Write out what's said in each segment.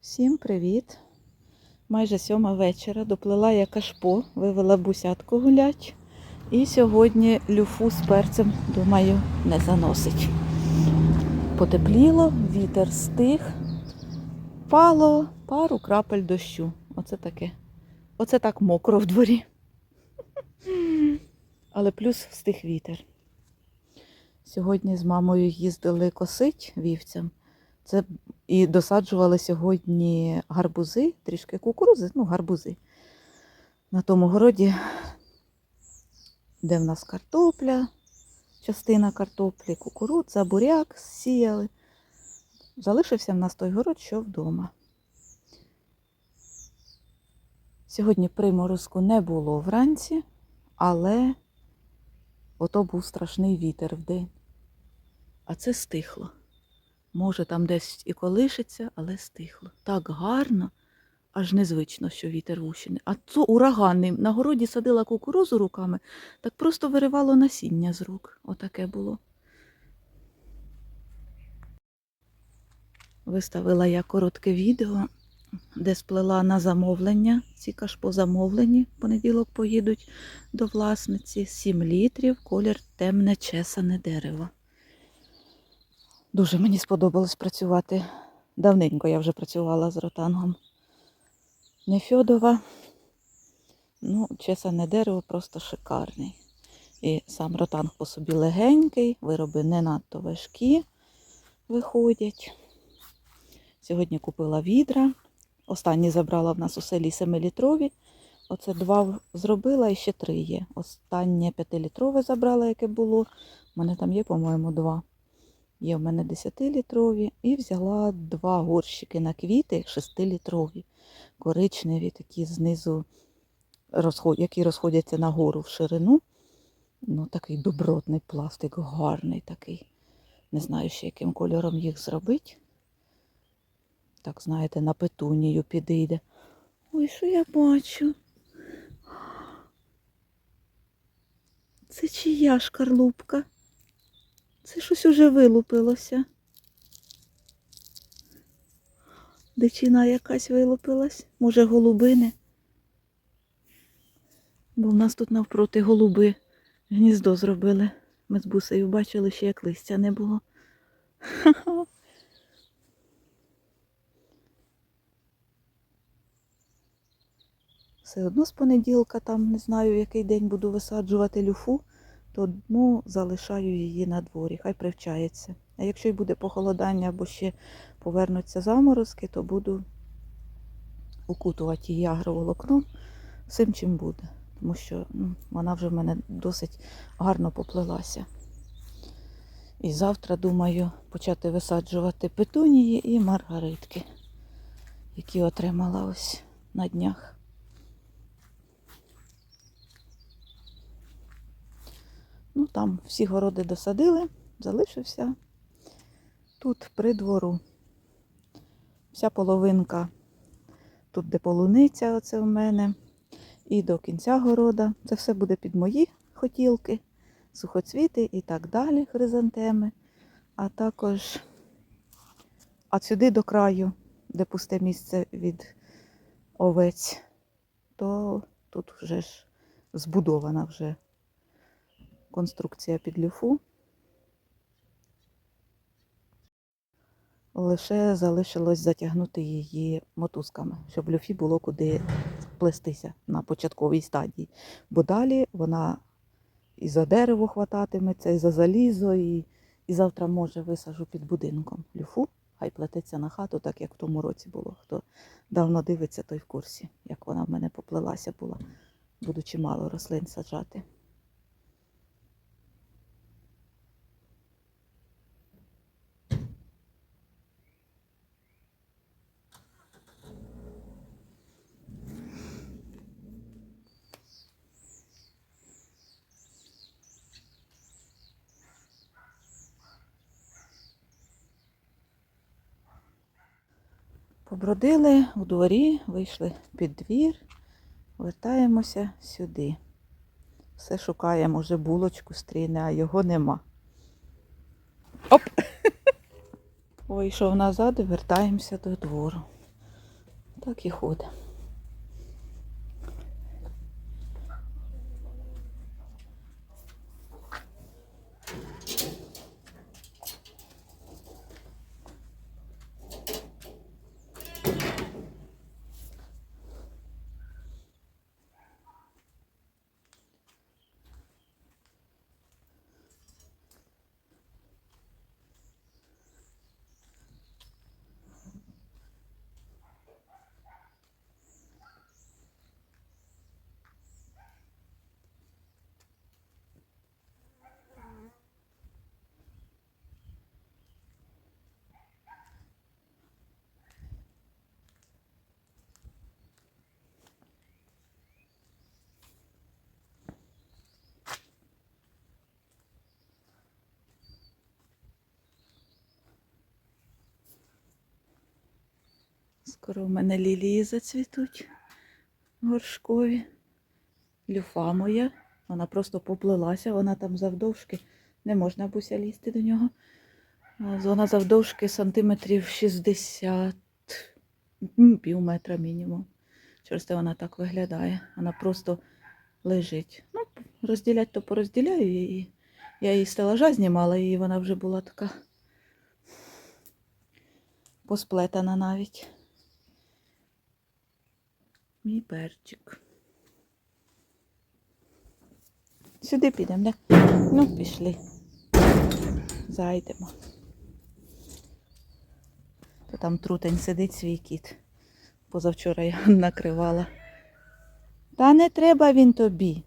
Всім привіт! Майже сьома вечора. Доплила я кашпо, вивела бусятку гулять. І сьогодні люфу з перцем, думаю, не заносить. Потепліло, вітер стих, пало пару крапель дощу. Оце таке. Оце так мокро в дворі. Але плюс стих вітер. Сьогодні з мамою їздили косить вівцям. Це і досаджували сьогодні гарбузи, трішки кукурузи, ну, гарбузи. На тому городі, де в нас картопля, частина картоплі, кукурудза, буряк сіяли. Залишився в нас той город, що вдома. Сьогодні приморозку не було вранці, але ото був страшний вітер вдень. А це стихло. Може, там десь і колишиться, але стихло. Так гарно, аж незвично, що вітер вущений. А то ураганний. На городі садила кукурузу руками, так просто виривало насіння з рук. Отаке було. Виставила я коротке відео, де сплела на замовлення. Ці кашпо. В понеділок поїдуть до власниці. 7 літрів, колір темне чесане дерево. Дуже мені сподобалось працювати. Давненько я вже працювала з ротангом. Нефьодова. Ну, чесане дерево просто шикарний. І сам ротанг по собі легенький, вироби не надто важкі виходять. Сьогодні купила відра. Останні забрала в нас у селі 7-літрові. Оце два зробила і ще три є. Останнє 5-літрове забрала, яке було. У мене там є, по-моєму, два. Є в мене 10-літрові і взяла два горщики на квіти 6-літрові. Коричневі, такі знизу, які розходяться нагору в ширину. Ну, такий добротний пластик, гарний такий. Не знаю ще, яким кольором їх зробити. Так, знаєте, на петунію підійде. Ой, що я бачу? Це чия шкарлупка? Це щось уже вилупилося. Дичина якась вилупилась. Може, голубини? Бо в нас тут навпроти голуби гніздо зробили. Ми з бусею бачили, ще як листя не було. Все одно з понеділка, там не знаю, який день буду висаджувати люфу то одну залишаю її на дворі, хай привчається. А якщо й буде похолодання або ще повернуться заморозки, то буду укутувати її агроволокном всім чим буде. Тому що ну, вона вже в мене досить гарно поплилася. І завтра, думаю, почати висаджувати петунії і маргаритки, які отримала ось на днях. Ну, там всі городи досадили, залишився тут при двору. Вся половинка, тут де полуниця, оце в мене, і до кінця города. Це все буде під мої хотілки, сухоцвіти і так далі, хризантеми. А також а сюди до краю, де пусте місце від овець, то тут вже ж збудована вже конструкція під люфу. Лише залишилось затягнути її мотузками, щоб люфі було куди плестися на початковій стадії. Бо далі вона і за дерево хвататиметься, і за залізо, і, і завтра, може, висажу під будинком люфу, хай плететься на хату, так як в тому році було. Хто давно дивиться, той в курсі, як вона в мене поплилася була, буду чимало рослин саджати. Побродили у дворі, вийшли під двір, вертаємося сюди. Все шукаємо, вже булочку стріне, а його нема. Оп! Вийшов назад і вертаємося до двору. Так і ходить. Скоро в мене лілії зацвітуть горшкові. Люфа моя. Вона просто поплилася, вона там завдовжки. Не можна буся лізти до нього. А Вона завдовжки сантиметрів 60, пів метра мінімум. Через те вона так виглядає. Вона просто лежить. Ну, розділяти то порозділяю її. Я її стелажа знімала, і вона вже була така посплетена навіть. Мій перчик. Сюди підемо, да? Ну, пішли. Зайдемо. То там трутень сидить свій кіт. Позавчора я накривала. Та не треба він тобі.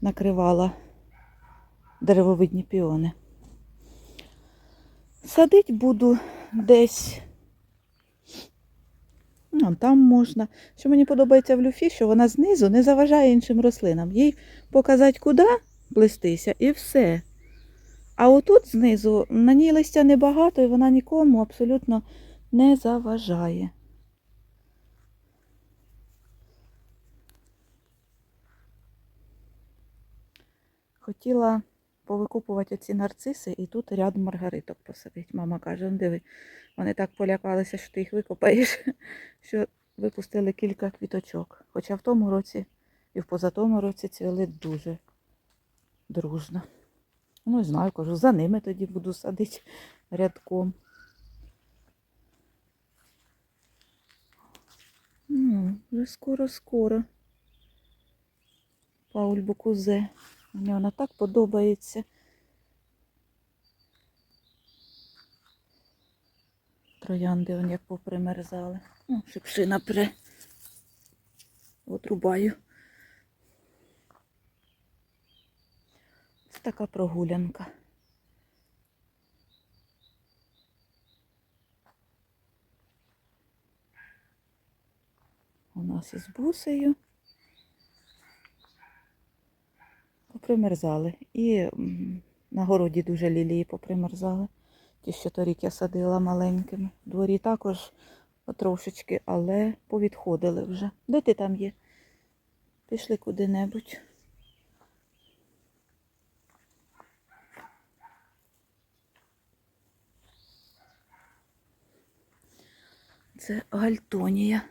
Накривала деревовидні піони. Садить буду десь. Ну, там можна. Що мені подобається в люфі, що вона знизу не заважає іншим рослинам. Їй показати, куди плестися, і все. А отут знизу на ній листя небагато, і вона нікому абсолютно не заважає. Хотіла повикупувати оці нарциси і тут ряд маргариток посадити. Мама каже, «Он диви, вони так полякалися, що ти їх викопаєш, що випустили кілька квіточок. Хоча в тому році і в позатому році цвіли дуже дружно. Ну, не знаю, кажу, за ними тоді буду садити рядком. Ну, вже скоро-скоро. Пауль Букузе. Мені вона так подобається. Троянди вон як попримерзали. Ну, шипшина пре. Отрубаю. Це така прогулянка. У нас із бусею. Попримерзали. І на городі дуже лілії попримерзали. Ті, що торік я садила маленькими. В дворі також трошечки, але повідходили вже. Де ти там є? Пішли куди-небудь. Це гальтонія.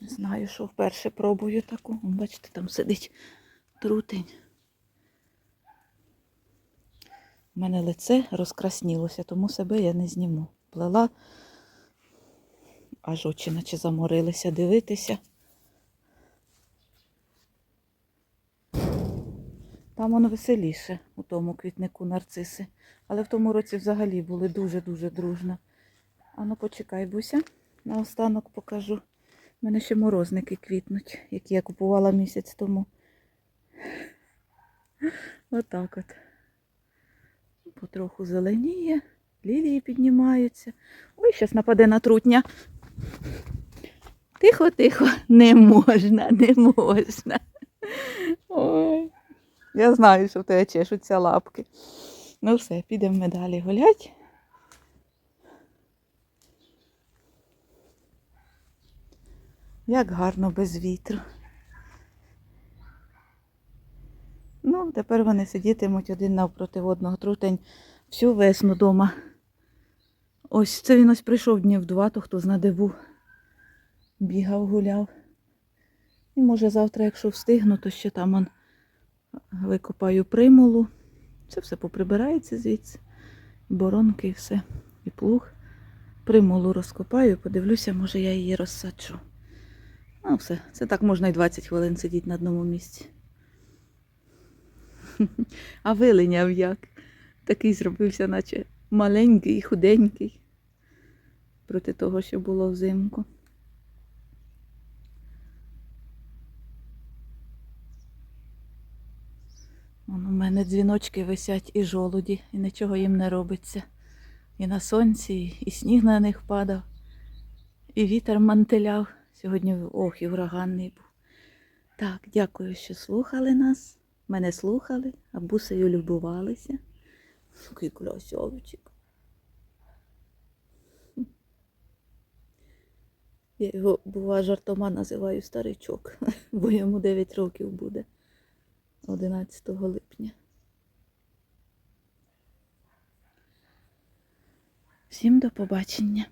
Не знаю, що вперше пробую таку. Бачите, там сидить трутень. У мене лице розкраснілося, тому себе я не зніму. Плела, аж очі наче заморилися дивитися. Там воно веселіше у тому квітнику нарциси. Але в тому році взагалі були дуже-дуже дружно. А ну почекай, Буся, наостанок покажу. У мене ще морозники квітнуть, які я купувала місяць тому. Отак от. Потроху зеленіє, лілії піднімаються. Ой, щас нападе на трутня. Тихо, тихо, не можна, не можна. Ой. Я знаю, що в тебе чешуться лапки. Ну все, підемо ми далі гулять. Як гарно без вітру. Тепер вони сидітимуть один навпроти одного трутень всю весну дома Ось це він ось прийшов днів два, то хто знаде був. Бігав, гуляв. І може завтра, якщо встигну, то ще там он викопаю примулу. Це все поприбирається звідси. Боронки і все. І плуг. Примулу розкопаю, подивлюся, може я її розсаджу. Ну, все, це так можна і 20 хвилин сидіти на одному місці. А вилиняв як? Такий зробився, наче маленький худенький. Проти того, що було взимку. Вон у мене дзвіночки висять і жолуді, і нічого їм не робиться. І на сонці, і сніг на них падав, і вітер мантеляв. Сьогодні ох, і ураганний був. Так, дякую, що слухали нас. Мене слухали, а бусею любувалися. Який красавчик. Я його, бува, жартома називаю старичок, бо йому 9 років буде 11 липня. Всім до побачення.